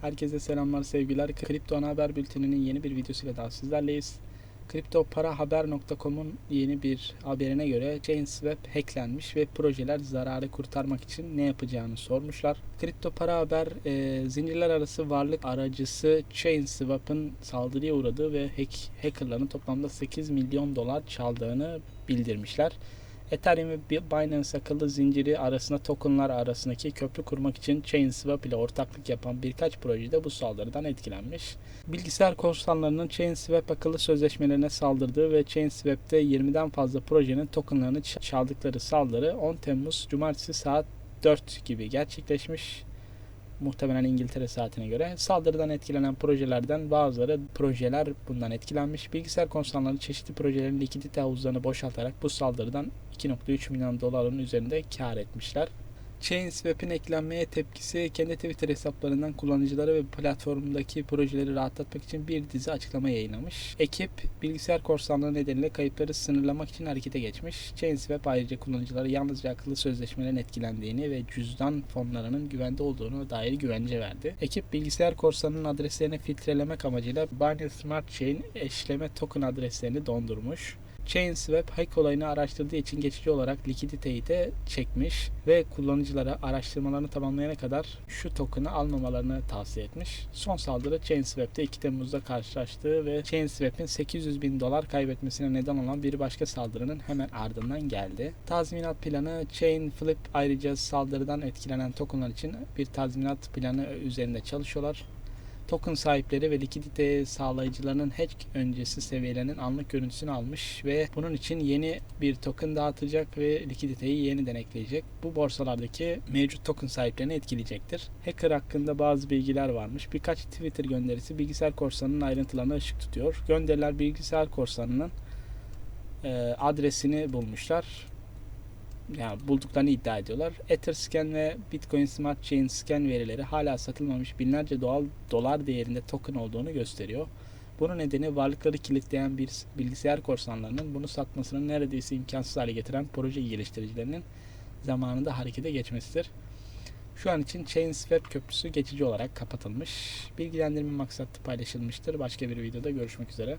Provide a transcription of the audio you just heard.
Herkese selamlar sevgiler. Kripto Ana Haber Bülteni'nin yeni bir videosuyla daha sizlerleyiz. Kriptoparahaber.com'un yeni bir haberine göre ChainSwap hacklenmiş ve projeler zararı kurtarmak için ne yapacağını sormuşlar. Kripto Para Haber e, zincirler arası varlık aracısı ChainSwap'ın saldırıya uğradığı ve hack, hackerların toplamda 8 milyon dolar çaldığını bildirmişler. Ethereum ve Binance akıllı zinciri arasında tokenlar arasındaki köprü kurmak için ChainSwap ile ortaklık yapan birkaç projede bu saldırıdan etkilenmiş. Bilgisayar korsanlarının ChainSwap akıllı sözleşmelerine saldırdığı ve ChainSwap'te 20'den fazla projenin tokenlarını çaldıkları saldırı 10 Temmuz Cumartesi saat 4 gibi gerçekleşmiş. Muhtemelen İngiltere saatine göre. Saldırıdan etkilenen projelerden bazıları projeler bundan etkilenmiş. Bilgisayar korsanları çeşitli projelerin likidite havuzlarını boşaltarak bu saldırıdan 2.3 milyon doların üzerinde kar etmişler. ChainSwap'in eklenmeye tepkisi kendi Twitter hesaplarından kullanıcıları ve platformdaki projeleri rahatlatmak için bir dizi açıklama yayınlamış. Ekip bilgisayar korsanlığı nedeniyle kayıpları sınırlamak için harekete geçmiş. ChainSwap ayrıca kullanıcılara yalnızca akıllı sözleşmelerin etkilendiğini ve cüzdan fonlarının güvende olduğunu dair güvence verdi. Ekip bilgisayar korsanının adreslerini filtrelemek amacıyla Binance Smart Chain eşleme token adreslerini dondurmuş. ChainSwap hack olayını araştırdığı için geçici olarak likiditeyi de çekmiş ve kullanıcılara araştırmalarını tamamlayana kadar şu token'ı almamalarını tavsiye etmiş. Son saldırı ChainSwap'te 2 Temmuz'da karşılaştığı ve ChainSwap'in 800 bin dolar kaybetmesine neden olan bir başka saldırının hemen ardından geldi. Tazminat planı Chainflip ayrıca saldırıdan etkilenen tokenlar için bir tazminat planı üzerinde çalışıyorlar token sahipleri ve likidite sağlayıcılarının hack öncesi seviyelerinin anlık görüntüsünü almış ve bunun için yeni bir token dağıtacak ve likiditeyi yeniden ekleyecek. Bu borsalardaki mevcut token sahiplerini etkileyecektir. Hacker hakkında bazı bilgiler varmış. Birkaç Twitter gönderisi bilgisayar korsanının ayrıntılarına ışık tutuyor. Gönderiler bilgisayar korsanının adresini bulmuşlar yani bulduklarını iddia ediyorlar. Etherscan ve Bitcoin Smart Chain Scan verileri hala satılmamış binlerce doğal dolar değerinde token olduğunu gösteriyor. Bunun nedeni varlıkları kilitleyen bir bilgisayar korsanlarının bunu satmasını neredeyse imkansız hale getiren proje geliştiricilerinin zamanında harekete geçmesidir. Şu an için ChainSwap köprüsü geçici olarak kapatılmış. Bilgilendirme maksatlı paylaşılmıştır. Başka bir videoda görüşmek üzere.